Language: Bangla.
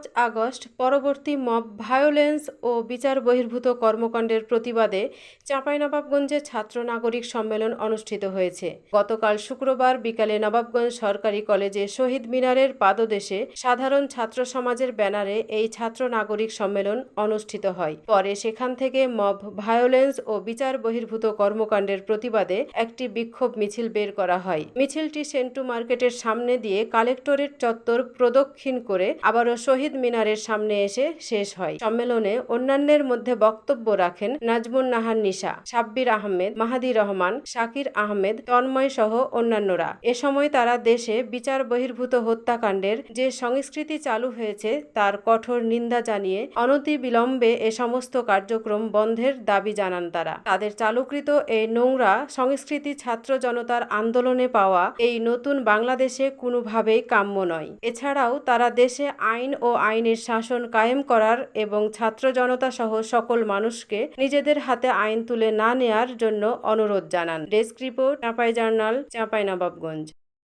পাঁচ আগস্ট পরবর্তী মব ভায়োলেন্স ও বিচার বহির্ভূত কর্মকাণ্ডের প্রতিবাদে চাঁপাইনবাবগঞ্জে ছাত্র নাগরিক সম্মেলন অনুষ্ঠিত হয়েছে। গতকাল শুক্রবার বিকালে নবাবগঞ্জ সরকারি কলেজে শহীদ মিনারের পাদদেশে সাধারণ ছাত্র সমাজের ব্যানারে এই ছাত্র নাগরিক সম্মেলন অনুষ্ঠিত হয়। পরে সেখান থেকে মব ভায়োলেন্স ও বিচার বহির্ভূত কর্মকাণ্ডের প্রতিবাদে একটি বিক্ষোভ মিছিল বের করা হয়। মিছিলটি সেন্টু মার্কেটের সামনে দিয়ে কালেক্টরেট চত্বর প্রদক্ষিণ করে আবারও শহীদ মিনারের সামনে এসে শেষ হয়। সম্মেলনে অন্যান্যের মধ্যে বক্তব্য রাখেন নাজমুন নাহার নিশা, সাব্বির আহমেদ, মাহাদি রহমান, শাকির আহমেদ, তন্ময় সহ অন্যান্যরা। এ সময় তারা দেশে বিচার বহির্ভূত হত্যাকাণ্ডের যে সংস্কৃতি চালু হয়েছে তার কঠোর নিন্দা জানিয়ে অনতি বিলম্বে এ সমস্ত কার্যক্রম বন্ধের দাবি জানান তারা। তাদের চালুকৃত এই নোংরা সংস্কৃতি ছাত্র জনতার আন্দোলনে পাওয়া এই নতুন বাংলাদেশে কোনোভাবেই কাম্য নয়। এছাড়াও তারা দেশে আইন ও আইনের শাসন কায়েম করার এবং ছাত্র জনতা সহ সকল মানুষকে নিজেদের হাতে আইন তুলে না নেয়ার জন্য অনুরোধ জানান। Desk report, Chapai journal, Chapai Nawabganj.